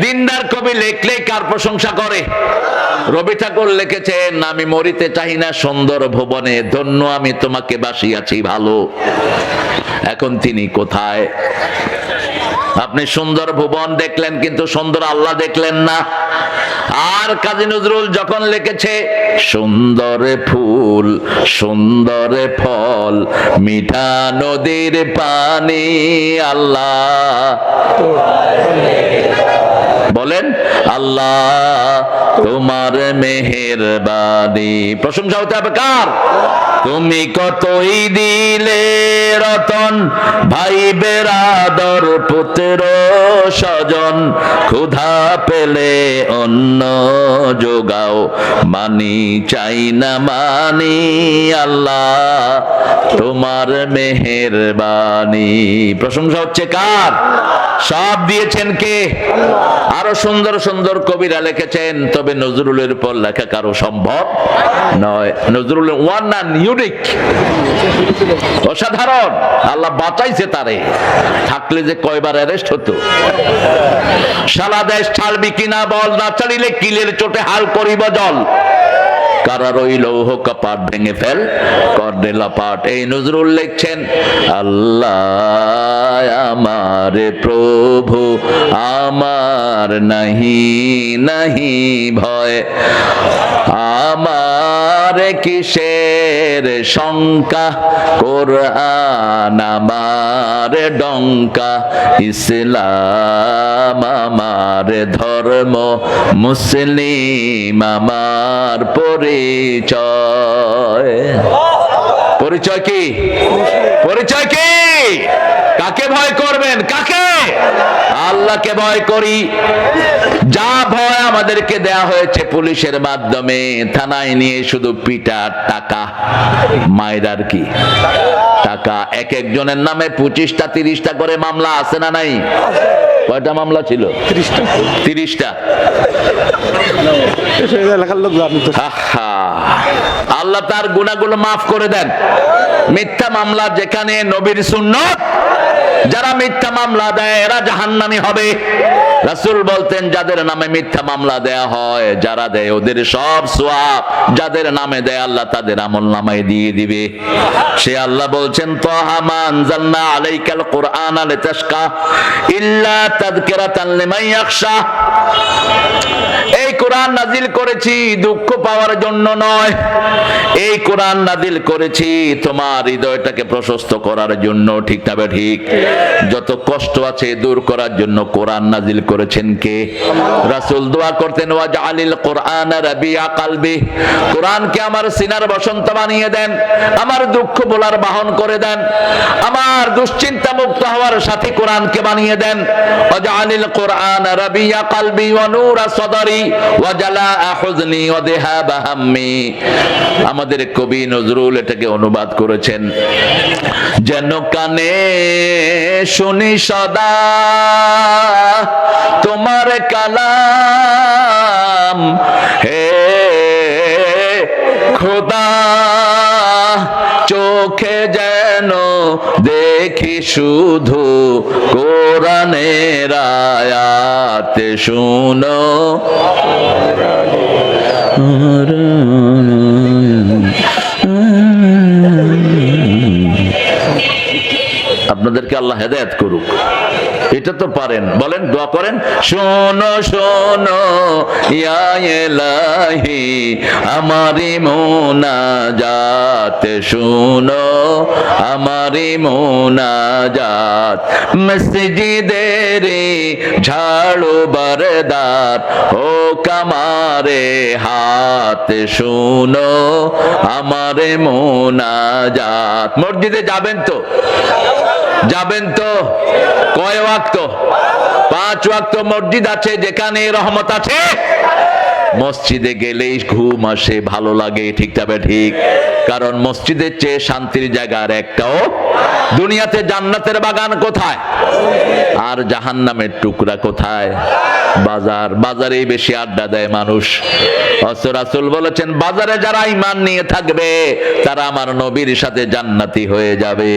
দিনদার কবি লেখলে কার প্রশংসা করে। রবি ঠাকুর লিখেছেন, আমি মরিতে চাই না সুন্দর ভুবনে, ধন্য আমি তোমাকে বাসিয়াছি ভালো। এখন তিনি কোথায়? আপনি সুন্দর ভুবন দেখলেন, কিন্তু সুন্দর আল্লাহ দেখলেন না। আর কাজী নজরুল যখন লিখেছে, সুন্দর ফুল, সুন্দর ফল, মিঠা নদীর পানি, আল্লাহ। বলেন, আল্লাহ তোমার মেহেরবানি। প্রশংসা হতে হবে কার? তুমি কতই দিলে রতন ভাই বেরাদর পুত্র, স্বজন, ক্ষুধা পেলে অন্য যোগাও। মানি চাই না, মানি আল্লাহ তোমার মেহেরবানি। প্রশংসা হচ্ছে কার? সব দিয়েছেন কে? আরও সুন্দর সুন্দর কবিরা লিখেছেন, তবে নজরুলের উপর লেখা কারও সম্ভব নয়। Nazrul one and unique. অসাধারণ। আল্লাহ বাঁচাইছে তারে। থাকলে যে কয়বার অ্যারেস্ট হতো। সালা দেশ ছাড়বি কিনা বল, না ছাড়িলে কিলের চোটে হাল করিব জল। কারা রইল? কপাট ভেঙে ফেল। কর্ডে লাপাট এই নজরুল লিখছেন, আল্লাহ আমার প্রভু, আমার নাহি নাহি ভয়। আমার কিসের শঙ্কা, কোরআন আমার ডঙ্কা, ইসলাম আমার ধর্ম, মুসলিম আমার পরিচয়। পরিচয় কি? পরিচয় কি? কাকে ভয় করবেন? কাকে? আল্লাহকে ভয় করি। যা ভয় আমাদেরকে দেয়া হয়েছে পুলিশের মাধ্যমে থানায় নিয়ে শুধু পিটার টাকা। মায়ের কি? টাকা। এক একজনের নামে পঁচিশটা তিরিশটা করে মামলা আছে না নাই? কয়টা মামলা ছিল? তিরিশটা। আল্লাহ তার গুণাগুলো মাফ করে দেন। মিথ্যা মামলা যেখানে নবীর সুন্নত যারা মিথ্যা মামলা দেয়, এরা জাহান্নামি হবে। রাসূল বলতেন, যাদের নামে মিথ্যা মামলা দেয়া হয়, যারা দেয় ওদের সব সোয়াব। যাদের নামে দেয় আল্লাহ, তাদের আমল নামায় দিয়ে দিবে। সে আল্লাহ বলছেন, তাহা মা আনজালনা আলাইকাল কুরআন ইল্লা তাযকিরাতান লিমান ইয়াখশা। এই কোরআন নাজিল করেছি দুঃখ পাওয়ার জন্য নয়। এই কোরআন নাজিল করেছি তোমার হৃদয়টাকে প্রশস্ত করার জন্য, ঠিক তবে ঠিক? যত কষ্ট আছে দূর করার জন্য কোরআন নাজিল করেছেন কে? রাসূল দোয়া করতেন ওয়াজ আলিল কোরআন রাবিয়া কালবি। কোরআনকে আমার সিনার বসন্ত বানিয়ে দেন, আমার দুঃখ বলার বাহন করে দেন, আমার দুশ্চিন্তা মুক্ত হওয়ার সাথে কোরআনকে বানিয়ে দেন। ওয়াজ কোরআন রাবিয়া কালবি ওয়া নূরা সদরি ওয়া জালাআ হুজনি ওয়া আমাদের কবি নজরুল এটাকে অনুবাদ করেছেন, যেন কানে শুনি সদা তোমার কালাম। হে খোদা চোখে যেন দেখি শুধু কোরআনের আয়াত শুনো। আপনাদেরকে আল্লাহ হেদায়েত করুক। এটা তো পারেন। বলেন, দোয়া করেন। শোনো শোনো আমারি মোনাজাত, শোনো, আমারি মোনাজাত, মসজিদের ঝাড়ু বরদার ও কামারে হাত, শোনো, আমারে মোনাজাত। মসজিদে যাবেন তো? যাবেন তো? কয় ওয়াক্ত? পাঁচ ওয়াক্ত মসজিদ আছে যেখানে রহমত আছে। মসজিদে গেলেই ঘুম আসে, ভালো লাগে, ঠিক তবে ঠিক। কারণ মসজিদের চেয়ে শান্তির জায়গা আর একটাও দুনিয়াতে জান্নাতের বাগান কোথায়? আর জাহান্নামের টুকরা কোথায়? বাজার, বাজারেই বেশি আড্ডা দেয় মানুষ। অথচ রাসূল বলেছেন, বাজারে যারা ইমান নিয়ে থাকবে, তারা আমার নবীর সাথে জান্নাতি হয়ে যাবে।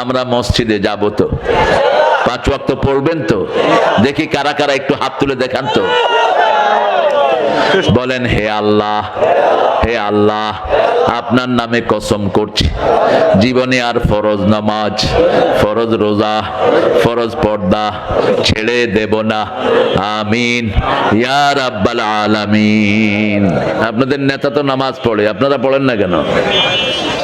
আমরা মসজিদে যাব তো। পাঁচ ওয়াক্ত পড়বেন তো? দেখি কারা কারা একটু হাত তুলে দেখান তো। বলেন, হে আল্লাহ হে আল্লাহ, আপনার নামে কসম করছি। জীবনে আর ফরজ নামাজ, ফরজ রোজা, ফরজ পর্দা ছেড়ে দেব না। আমিন। ইয়ার আব্বাল আলামিন। আপনাদের নেতা তো নামাজ পড়ে, আপনারা পড়েন না কেন?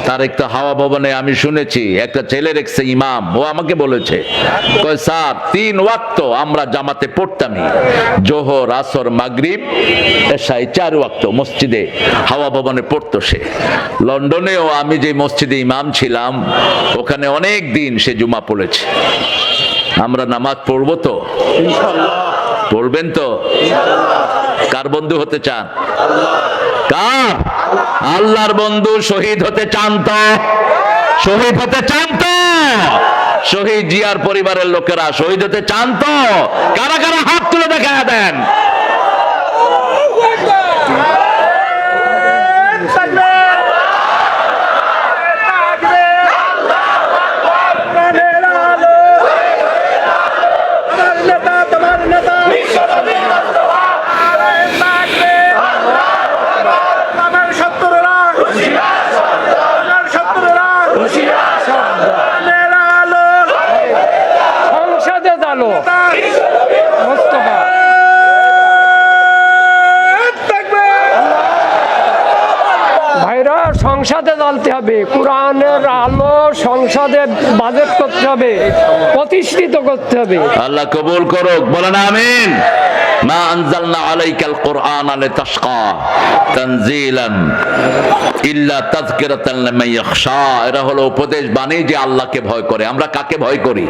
তার একটা হাওয়া ভবনে আমি শুনেছি একটা ছেলে রেখেছে ইমাম ও আমাকে বলেছে স্যার তিন ওয়াক্ত আমরা জামাতে পড়তামই জোহর আসর মাগরিব এসাই চার ওয়াক্ত মসজিদে হাওয়া ভবনে পড়তো সে। লন্ডনেও আমি যে মসজিদে ইমাম ছিলাম ওখানে অনেক দিন সে জুমা পড়েছে। আমরা নামাজ পড়ব তো? পড়বেন তো? কার বন্ধু হতে চান? কার? আল্লাহর বন্ধু শহীদ হতে চান তো? শহীদ হতে চান তো? শহীদ জিয়ার পরিবারের লোকেরা শহীদ হতে চান তো? কারা কারা হাত তুলে দেখা দেন আমার সত্তরেরা আমার সত্তরেরা মেরা আলো সংসদে জানো মোস্তফা থাকবে ভাইরা সংসদে জ্বালতে হবে। কোরআনের আলো সংসদে বাজেট করতে হবে, প্রতিষ্ঠিত করতে হবে। আল্লাহ কবুল করুক, বলেন আমিন। মা আনজালনা আলাইকাল কোরআন লিতাশকা তানজিলান ইল্লা লিমান এরা হলো উপদেশ বাণী যে আল্লাহকে ভয় করে। আমরা কাকে ভয় করি?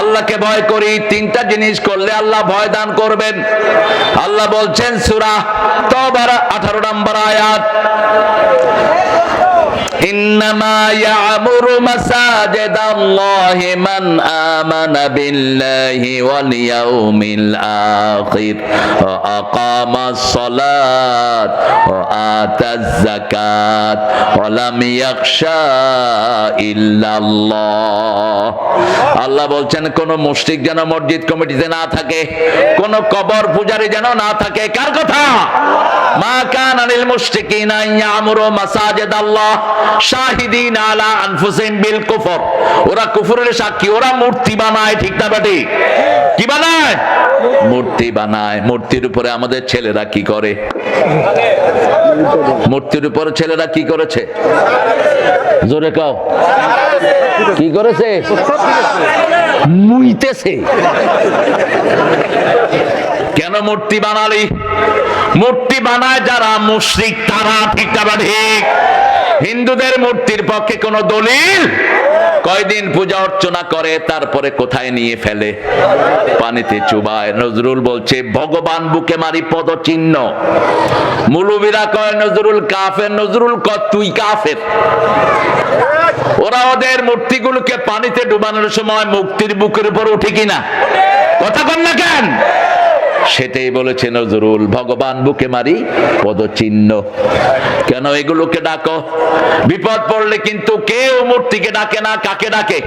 আল্লাহকে ভয় করি, তিনটা জিনিস করলে আল্লাহ ভয় দান করবেন। আল্লাহ বলছেন, সূরা তওবার 18 নম্বর আয়াত। إنما يعمر مساجد الله من آمن بالله واليوم الآخر وأقام الصلاة وآتى الزكاة ولم يخشى إلا الله আল্লাহ বলছেন কোন মুশরিক যেন মসজিদ কমিটিতে না থাকে কোন কবর পূজারি যেন না থাকে কার কথা মা কান আনিল মুশরিকিনা ইয়ামুরু মাসাজিদ আল্লাহ শাহিদিন আলা আনফুসিহিম বিল কুফর। ওরা কুফরের সাক্ষী, ওরা মূর্তি বানায়, ঠিক না কি বানায়? মূর্তি বানায়। মূর্তির উপরে আমাদের ছেলেরা কি করে? মূর্তির উপরে ছেলেরা কি করেছে? জোরে কি করেছে? মুইতেছে। কেন মূর্তি বানালি? মূর্তি বানায় যারা মুশরিক, তারা ঠিক না ঠিক হিন্দুদের মূর্তির পক্ষে কোন দলিল? কয়দিন পূজা অর্চনা করে, তারপরে কোথায় নিয়ে ফেলে? পানিতে চুবায়। নজরুল বলছে, ভগবান বুকে মারি পদ চিহ্ন মুলুবিরা কয়, নজরুল কাফের, নজরুল ক তুই কাফের? ওরা ওদের মূর্তিগুলোকে পানিতে ডুবানোর সময় মুক্তির বুকের উপর উঠে কিনা? কথা কন না কেন? সেটাই বলেছে নজরুল ভগবান বুকে মারি পদচিহ্ন। কেন এগুলোকে ডাকো? বিপদ পড়লে কিন্তু কেউ মূর্তিকে ডাকে না, কাকে ডাকে?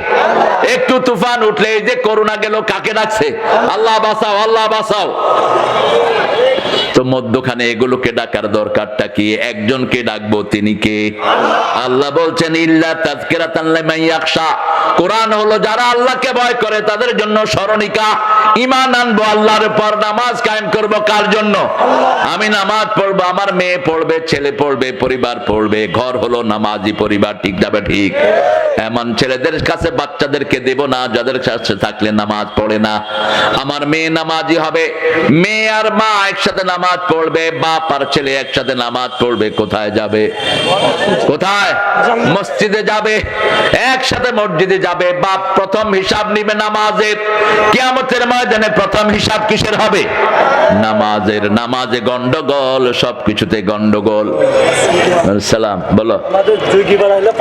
একটু তুফান উঠলে এই যে করোনা গেল, কাকে ডাকছে? আল্লাহ বাঁচাও আল্লাহ বাঁচাও। তো মধ্যখানে এগুলোকে ডাকার দরকারটা কি? একজনকে ডাকবো, তিনি কে? আল্লাহ বলছেন, ইল্লা তাযকিরাতান লিমান ইয়াখশা। কোরআন হলো যারা আল্লাহকে ভয় করে, তাদের জন্য স্মরণিকা। ঈমান আনব, আল্লাহর উপর নামাজ কায়েম করব কার জন্য? আমি নামাজ পড়ব, আমার মেয়ে পড়বে, ছেলে পড়বে, পরিবার পড়বে, ঘর হলো নামাজি পরিবার, ঠিক যাবে ঠিক? এমন ছেলেদের কাছে বাচ্চাদেরকে দেব না, যাদের কাছে থাকলে নামাজ পড়ে না। আমার মেয়ে নামাজি হবে, মেয়ে আর মা একসাথে নামাজ পড়বে, বাপ আর ছেলে একসাথে নামাজ পড়বে, কোথায় যাবে? কোথায়? মসজিদে যাবে, একসাথে মসজিদে যাবে বাপ প্রথম হিসাব নিবে নামাজের। কিয়ামতের ময়দানে প্রথম হিসাব কিসের হবে? নামাজের। নামাজে গন্ডগোল সবকিছুতে গন্ডগোল। সালাম বলো।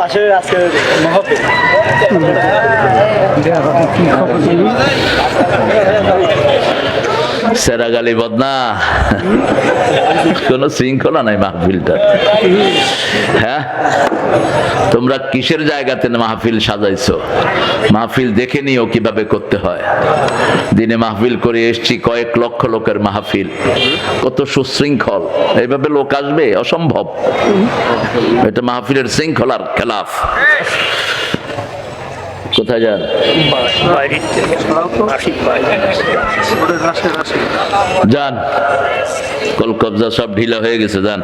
পাশে আজকে মহফিল সেরাগালি বদনা। কোনো শৃঙ্খলা নাই মাহফিলটা হ্যাঁ? তোমরা কিসের জায়গাতে মাহফিল সাজাইছো? মাহফিল দেখে নিও কীভাবে করতে হয়। দিনে মাহফিল করে এসছি কয়েক লক্ষ লোকের মাহফিল। কত সুশৃঙ্খল। এইভাবে লোক আসবে? অসম্ভব। এটা মাহফিলের শৃঙ্খলার খেলাফ। কোথায় যান? যান। কলকবজা সব ঢিলা হয়ে গেছে, যান।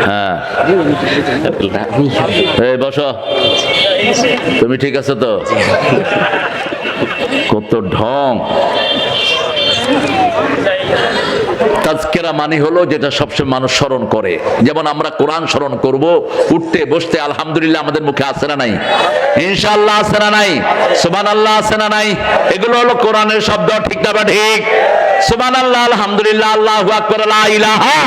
হ্যাঁ। বস। তুমি ঠিক আছে তো? কত ঢং। তাজকেরা মানে হলো যেটা সবসময় মানুষ স্মরণ করে। যেমন আমরা কোরআন স্মরণ করব, উঠতে, বসতে, আলহামদুলিল্লাহ আমাদের মুখে আসে না নাই? ইনশাল্লাহ আসে না নাই? সুবান আল্লাহ আসে না নাই? এগুলো হলো কোরআনের শব্দ, ঠিক না বা ঠিক? সুবান আল্লাহ আলহামদুলিল্লাহ, আল্লাহ আকবর আল্লাহ ইলাহা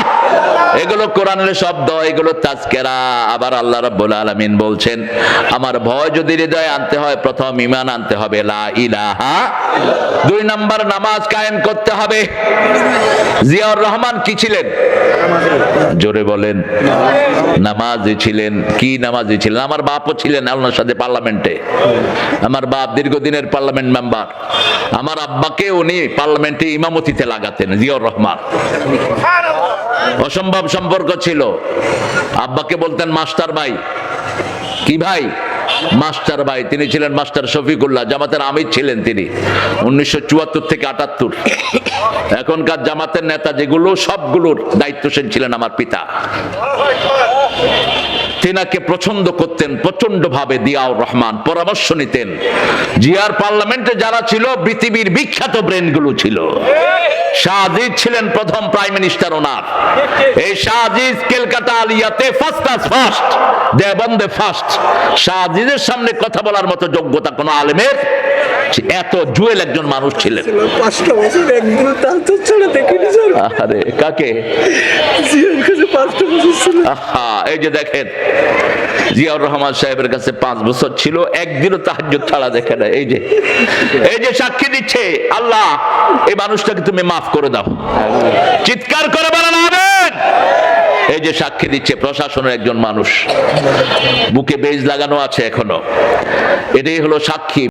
এগুলো কোরআনের শব্দ, এগুলো তাজকেরা। আবার আল্লাহ রাব্বুল আলামিন বলছেন, আমার ভয় যদি হৃদয়ে আনতে হয়, প্রথম ইমান আনতে হবে। লা ইলাহা দুই নাম্বার, নামাজ কায়েম করতে হবে। জিয়াউর রহমান কি ছিলেন? জোরে বলেন। নামাজি ছিলেন। কি নামাজি ছিলেন? আমার বাপও ছিলেন আল্লাহর সাথে পার্লামেন্টে। আমার বাপ দীর্ঘদিনের পার্লামেন্ট মেম্বার। আমার আব্বাকে উনি পার্লামেন্টে ইমামতিতে লাগাতেন, জিয়াউর রহমান। অসম্ভব সম্পর্ক ছিল। আব্বাকে বলতেন, মাস্টার ভাই। কি ভাই? মাস্টার ভাই, তিনি ছিলেন মাস্টার শফিকুল্লাহ, জামাতের আমির ছিলেন তিনি উনিশশো চুয়াত্তর থেকে আটাত্তর। এখনকার জামাতের নেতা যেগুলো, সবগুলোর দায়িত্বশীল ছিলেন আমার পিতা। তেনাকে পছন্দ করতেন প্রচণ্ড ভাবে দিয়াউর রহমান পরামর্শ নিতেন। জিয়ার পার্লামেন্টে যারা ছিল, পৃথিবীর বিখ্যাত ব্রেনগুলো ছিল। শাহজিদ ছিলেন প্রথম প্রাইম মিনিস্টার ওনার। এই শাহজিদ কেলকাতা আলিয়াতে ফার্স্ট ক্লাস ফার্স্ট দেবন্দে ফার্স্ট শাহজিদের সামনে কথা বলার মতো যোগ্যতা কোনো আলেমের এত জুয়েল একজন মানুষ ছিলেন। পাঁচটা বছর একদিন তাল তো ছাড়া দেখিনি স্যার। আরে কাকে? জিয়ার কাছে পাঁচটা বছর ছিল। আহা এই যে দেখেন জিয়াউর রহমান সাহেবের কাছে পাঁচ বছর ছিল একদিনও তাহাজ্জুদ ছাড়া দেখে না এই যে এই যে সাক্ষী দিচ্ছে আল্লাহ এই মানুষটাকে তুমি মাফ করে দাও। চিৎকার করে বলেন এই যে সাক্ষী দিচ্ছে প্রশাসনের একজন মানুষ। বুকে বেজ লাগানো আছে এখনও। এটাই হলো সাক্ষী।